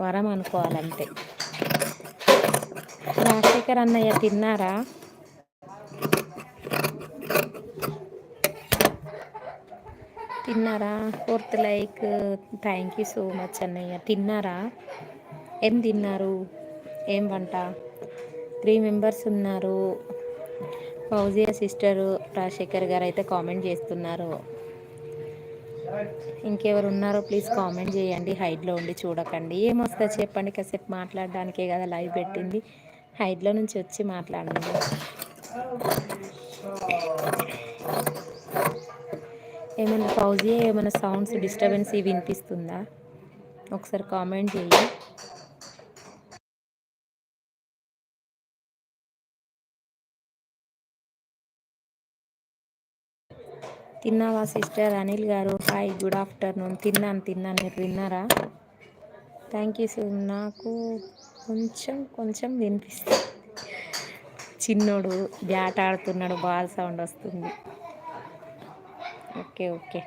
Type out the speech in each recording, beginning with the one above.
వరం అనుకోవాలంతే. రాజశేఖర్ అన్నయ్య తిన్నారా? తిన్నారా? Fourth like thank you so much అన్నయ్య. తిన్నారా? ఏం తిన్నారు? ఏం వంట? త్రీ మెంబర్స్ ఉన్నారు. ఫౌజియా సిస్టరు రాజశేఖర్ గారు అయితే కామెంట్ చేస్తున్నారు. ఇంకెవరు ఉన్నారో ప్లీజ్ కామెంట్ చేయండి. హైడ్లో ఉండి చూడకండి. ఏమొస్తా చెప్పండి. కాసేపు మాట్లాడడానికే కదా లైవ్ పెట్టింది. హైట్లో నుంచి వచ్చి మాట్లాడండి. ఏమైనా పౌజీ ఏమైనా సౌండ్స్ డిస్టర్బెన్స్ వినిపిస్తుందా? ఒకసారి కామెంట్ చేయి తిన్నావా సిస్టర్ అనిల్ గారు? Hi good afternoon. తిన్నాను తిన్నాను. మీరు తిన్నారా? థ్యాంక్ యూ సార్ నాకు కొంచెం కొంచెం వినిపిస్తుంది. చిన్నోడు బ్యాట్ ఆడుతున్నాడు బాల్ సౌండ్ వస్తుంది. Okay okay.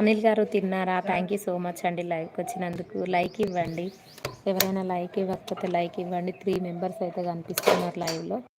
అనిల్ గారు తిన్నారా? థ్యాంక్ యూ సో మచ్ అండి లైక్ వచ్చినందుకు. లైక్ ఇవ్వండి. ఎవరైనా లైక్ ఇవ్వకపోతే లైక్ ఇవ్వండి. త్రీ మెంబర్స్ అయితే కనిపిస్తున్నారు లైవ్లో.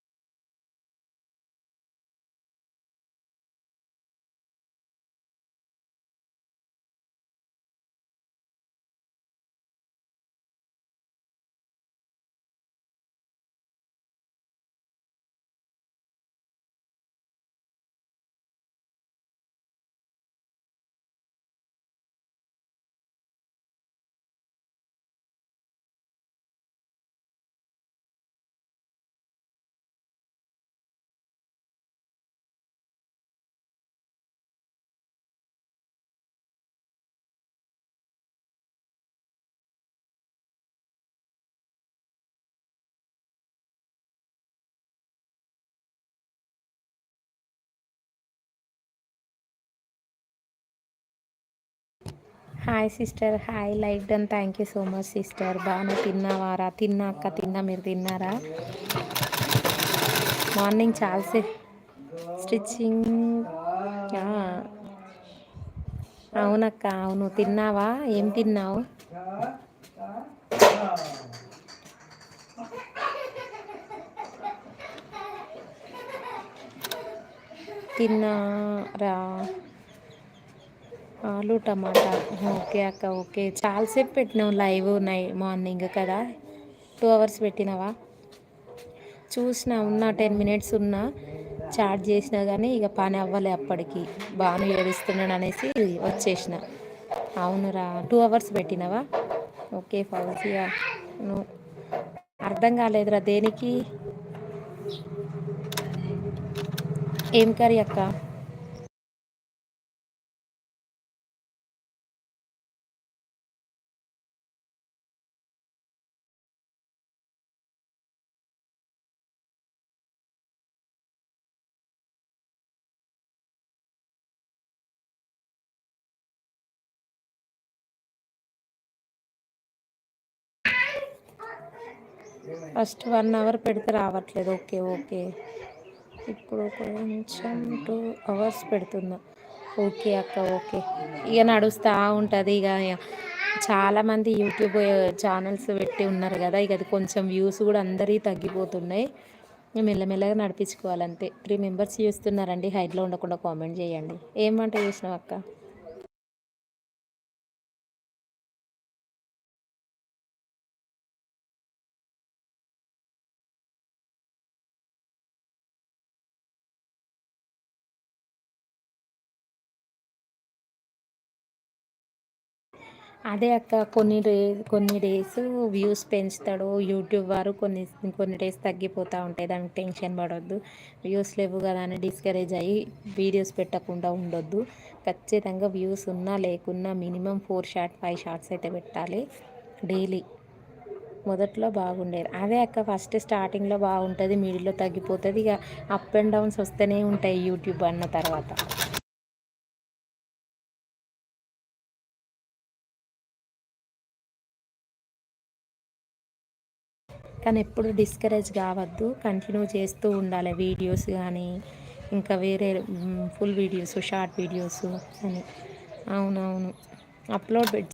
Hi sister hi like done thank you so much sister బాగానే తిన్నావారా? తిన్నా అక్క తిన్నా. మీరు తిన్నారా? మార్నింగ్ చాలాసేపు స్టిచ్చింగ్ అవునక్క అవును. తిన్నావా? ఏం తిన్నావు? తిన్నారా? ఆలు టమాటా. ఓకే అక్క ఓకే. చాలాసేపు పెట్టినావు లైవ్ నై మార్నింగ్ కదా? టూ అవర్స్ పెట్టినావా? చూసిన ఉన్నా టెన్ మినిట్స్ ఉన్నా చాట్ చేసినా కానీ ఇక పని అవ్వలే అప్పటికి. బాగా ఏడుస్తున్నాడు అనేసి వచ్చేసిన. అవునురా టూ అవర్స్ పెట్టినావా? ఓకే ఫౌజియా నువ్వు అర్థం కాలేదురా దేనికి? ఏం కర్రీ అక్క? ఫస్ట్ వన్ అవర్ పెడితే రావట్లేదు. Okay okay. ఇప్పుడు కొంచెం టూ అవర్స్ పెడుతుందా ఓకే అక్క ఓకే. ఇక నడుస్తూ ఉంటుంది ఇక. చాలామంది యూట్యూబ్ ఛానల్స్ పెట్టి ఉన్నారు కదా. ఇక అది కొంచెం వ్యూస్ కూడా అందరికీ తగ్గిపోతున్నాయి. మెల్లమెల్లగా నడిపించుకోవాలంతే. త్రీ మెంబర్స్ చూస్తున్నారండి. హైట్లో ఉండకుండా కామెంట్ చేయండి. ఏం వంట చేసినావు అక్క? అదే అక్క కొన్ని డే కొన్ని డేస్ వ్యూస్ పెంచుతాడు. యూట్యూబ్ వారు కొన్ని కొన్ని డేస్ తగ్గిపోతూ ఉంటాయి. దానికి టెన్షన్ పడవద్దు వ్యూస్ లేవు కదా అని డిస్కరేజ్ అయ్యి వీడియోస్ పెట్టకుండా ఉండొద్దు. ఖచ్చితంగా వ్యూస్ ఉన్నా లేకున్నా minimum four short five shorts అయితే పెట్టాలి. డైలీ. మొదట్లో బాగుండేది. అదే అక్క ఫస్ట్ స్టార్టింగ్లో బాగుంటుంది మిడిల్లో తగ్గిపోతుంది. ఇక అప్ అండ్ డౌన్స్ వస్తూనే ఉంటాయి యూట్యూబ్ అన్న తర్వాత. కానీ ఎప్పుడు డిస్కరేజ్ కావద్దు. కంటిన్యూ చేస్తూ ఉండాలి వీడియోస్ కానీ ఇంకా వేరే ఫుల్ వీడియోస్ షార్ట్ వీడియోస్ అని. అవునవును. అప్లోడ్